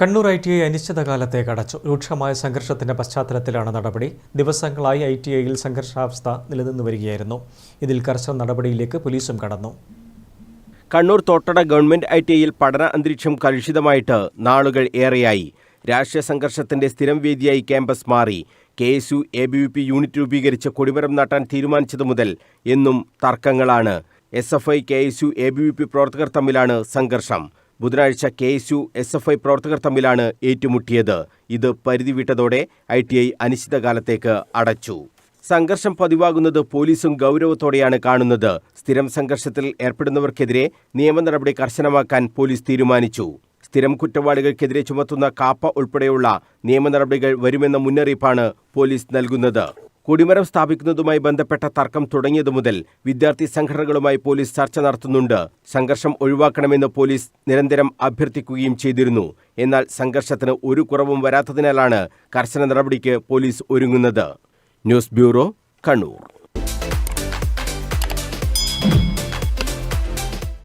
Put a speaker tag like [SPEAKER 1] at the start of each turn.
[SPEAKER 1] Kannur I T I അനിശ്ചിതകാലത്തേക്ക് അടച്ചു രൂക്ഷമായ സംഘർഷത്തിന്റെ പശ്ചാത്തലത്തിലാണ് നടപടി. ദിവസങ്ങളായി ഐ ടി ഐയിൽ സംഘർഷാവസ്ഥ നിലനിന്നു വരികയായിരുന്നു ഇതിൽ കർശന നടപടിയിലേക്ക് പോലീസും കടന്നു.
[SPEAKER 2] Kannur Thottada government I T ഐയിൽ പഠന അന്തരീക്ഷം കലുഷിതമായിട്ട് നാളുകൾ ഏറെയായി. രാഷ്ട്രീയ സംഘർഷത്തിന്റെ സ്ഥിരം വേദിയായി ക്യാമ്പസ് മാറി. K S U A B V P unit രൂപീകരിച്ച് കൊടിമരം നാട്ടാൻ തീരുമാനിച്ചതു മുതൽ എന്നും തർക്കങ്ങളാണ്. S F I K S U A B V P പ്രവർത്തകർ തമ്മിലാണ് സംഘർഷം. ബുധനാഴ്ച K S U S F I പ്രവർത്തകർ തമ്മിലാണ് ഏറ്റുമുട്ടിയത്. ഇത് പരിധിവിട്ടതോടെ ഐ ടി ഐ അനിശ്ചിതകാലത്തേക്ക് അടച്ചു. സംഘർഷം പതിവാകുന്നത് പോലീസും ഗൗരവത്തോടെയാണ് കാണുന്നത്. സ്ഥിരം സംഘർഷത്തിൽ ഏർപ്പെടുന്നവർക്കെതിരെ നിയമ നടപടി കർശനമാക്കാൻ പോലീസ് തീരുമാനിച്ചു. സ്ഥിരം കുറ്റവാളികൾക്കെതിരെ ചുമത്തുന്ന കാപ്പ ഉൾപ്പെടെയുള്ള നിയമ നടപടികൾ വരുമെന്ന മുന്നറിയിപ്പാണ് പോലീസ് നൽകുന്നത്. കൊടിമരം സ്ഥാപിക്കുന്നതുമായി ബന്ധപ്പെട്ട തർക്കം തുടങ്ങിയതു മുതൽ വിദ്യാർത്ഥി സംഘടനകളുമായി പോലീസ് ചർച്ച നടത്തുന്നുണ്ട്. സംഘർഷം ഒഴിവാക്കണമെന്ന് പോലീസ് നിരന്തരം അഭ്യർത്ഥിക്കുകയും ചെയ്തിരുന്നു. എന്നാൽ സംഘർഷത്തിന് ഒരു കുറവും വരാത്തതിനാലാണ് കർശന നടപടിക്ക് പോലീസ് ഒരുങ്ങുന്നത്. News bureau Kannur.